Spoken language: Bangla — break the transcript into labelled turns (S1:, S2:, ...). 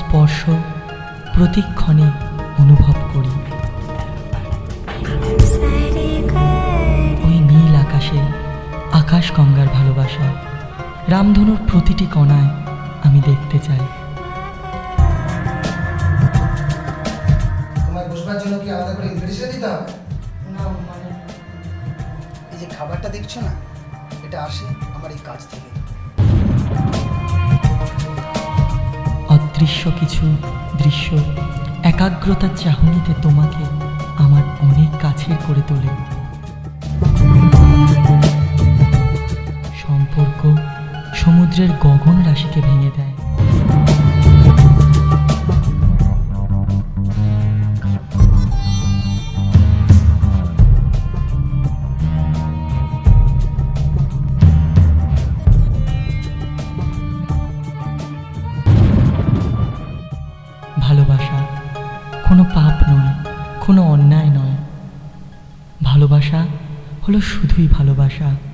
S1: স্পর্শ প্রতিক্ষণে অনুভব করি। ওই নীল আকাশে আকাশ গঙ্গার ভালোবাসা রামধনুর প্রতিটি কণায় আমি দেখতে চাই।
S2: তোমায় বসবার জন্য কি আলাদা করে ইনভিটেশন দিতে হবে?
S1: না মানে
S2: এই যে খাবারটা দেখছ না এটা আসে আমার এই কাজ থেকে।
S1: অদৃশ্য কিছু দৃশ্য একাগ্রতার চাহনিতে তোমাকে আমার অনেক কাছের করে তোলে। সম্পর্ক সমুদ্রের গগন রাশিকে ভেঙে দেয়। ভালোবাসা। কোনো পাপ নয় কোনো অন্যায় নয়। ভালোবাসা হলো শুধুই ভালোবাসা।